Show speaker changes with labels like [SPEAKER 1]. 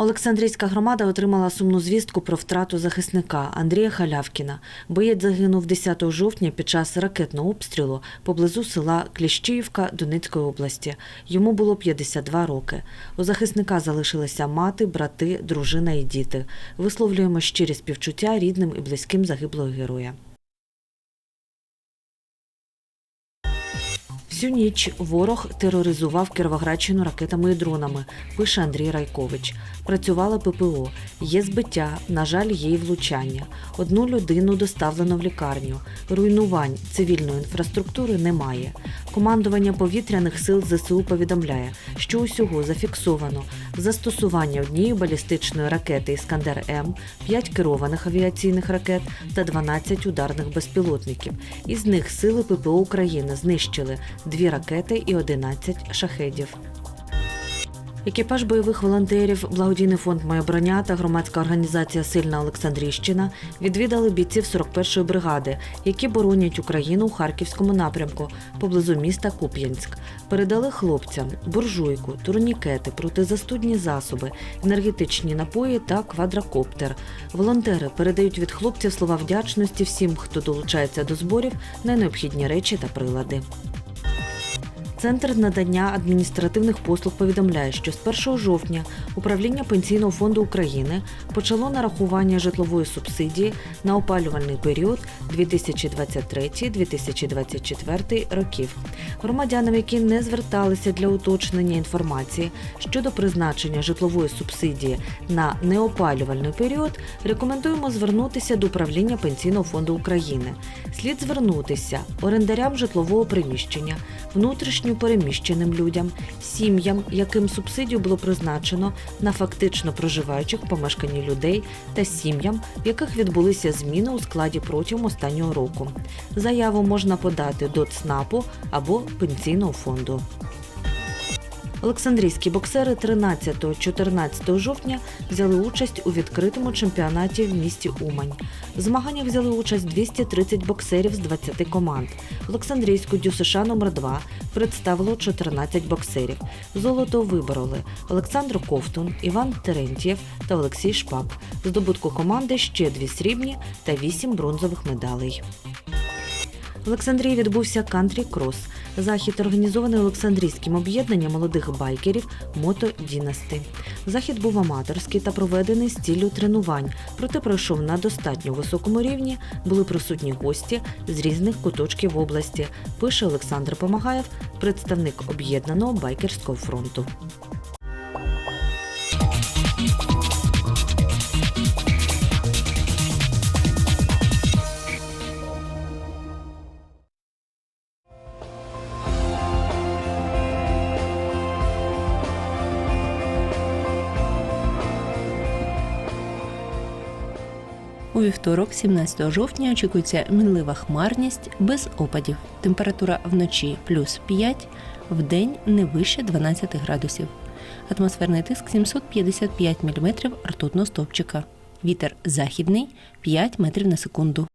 [SPEAKER 1] Олександрійська громада отримала сумну звістку про втрату захисника Андрія Халявкіна. Боєць загинув 10 жовтня під час ракетного обстрілу поблизу села Кліщіївка Донецької області. Йому було 52 роки. У захисника залишилися мати, брати, дружина і діти. Висловлюємо щирі співчуття рідним і близьким загиблого героя. Всю ніч ворог тероризував Кіровоградщину ракетами і дронами, пише Андрій Райкович. Працювала ППО. Є збиття, на жаль, є і влучання. Одну людину доставлено в лікарню. Руйнувань цивільної інфраструктури немає. Командування повітряних сил ЗСУ повідомляє, що усього зафіксовано застосування однієї балістичної ракети Іскандер М, 5 керованих авіаційних ракет та 12 ударних безпілотників. Із них сили ППО України знищили дві ракети і 11 шахедів. Екіпаж бойових волонтерів, благодійний фонд Моя броня та громадська організація Сильна Олександрійщина відвідали бійців 41-ї бригади, які боронять Україну у Харківському напрямку поблизу міста Куп'янськ. Передали хлопцям буржуйку, турнікети, протизастудні засоби, енергетичні напої та квадрокоптер. Волонтери передають від хлопців слова вдячності всім, хто долучається до зборів на необхідні речі та прилади. Центр надання адміністративних послуг повідомляє, що з 1 жовтня управління Пенсійного фонду України почало нарахування житлової субсидії на опалювальний період 2023-2024 років. Громадянам, які не зверталися для уточнення інформації щодо призначення житлової субсидії на неопалювальний період, рекомендуємо звернутися до управління Пенсійного фонду України. Слід звернутися орендарям житлового приміщення, внутрішньо переміщеним людям, сім'ям, яким субсидію було призначено на фактично проживаючих в помешканні людей та сім'ям, в яких відбулися зміни у складі протягом останнього року. Заяву можна подати до ЦНАПу або пенсійного фонду. Олександрійські боксери 13-14 жовтня взяли участь у відкритому чемпіонаті в місті Умань. В змаганнях взяли участь 230 боксерів з 20 команд. Олександрійську ДЮСШ номер 2 представило 14 боксерів. Золото вибороли Олександр Ковтун, Іван Терентьєв та Олексій Шпак. Здобутку команди ще дві срібні та вісім бронзових медалей. Олександрії відбувся кантрі крос. Захід організований Олександрійським об'єднанням молодих байкерів Мото Дінасти. Захід був аматорський та проведений з ціллю тренувань, проте пройшов на достатньо високому рівні. Були присутні гості з різних куточків області. Пише Олександр Помагаєв, представник об'єднаного байкерського фронту.
[SPEAKER 2] У вівторок, 17 жовтня, очікується мінлива хмарність без опадів. Температура вночі плюс 5, вдень не вище 12 градусів. Атмосферний тиск 755 мм ртутного стовпчика. Вітер західний 5 метрів на секунду.